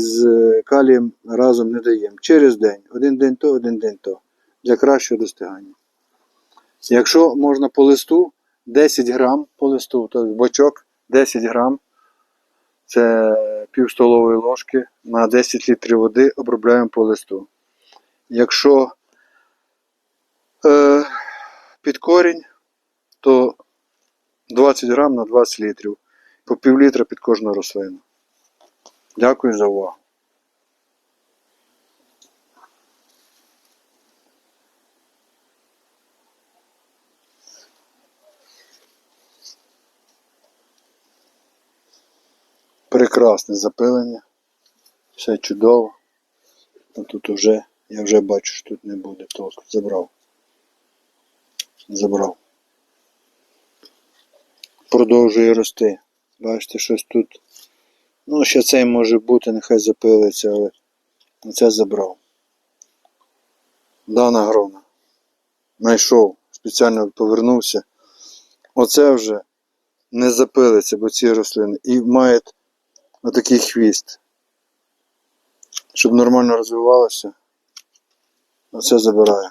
з е, калієм разом не даємо. Через день. Один день то, один день то. Для кращого достигання. Якщо можна по листу, 10 грам по листу, тобто бочок 10 грам. Це пів столової ложки на 10 літрів води обробляємо по листу. Якщо е, під корінь, то 20 грам на 20 літрів. По пів літра під кожну рослину. Дякую за увагу. Прекрасне запилення. Все чудово. А тут вже, я вже бачу, що тут не буде толку. Забрав. Забрав. Продовжує рости. Бачите, щось тут. Ну, ще цей може бути, нехай запилиться, але оце забрав. Дана грона. Найшов, спеціально повернувся. Оце вже не запилиться, бо ці рослини. І мають отакий хвіст. Щоб нормально розвивалося. Оце забираю.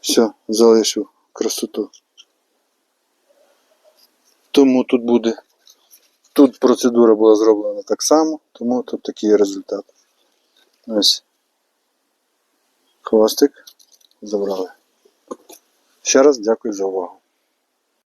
Все, залишив красоту. Тому тут буде. Тут процедура була зроблена так само, тому тут такий результат. Ось. Хвостик забрали. Ще раз дякую за увагу.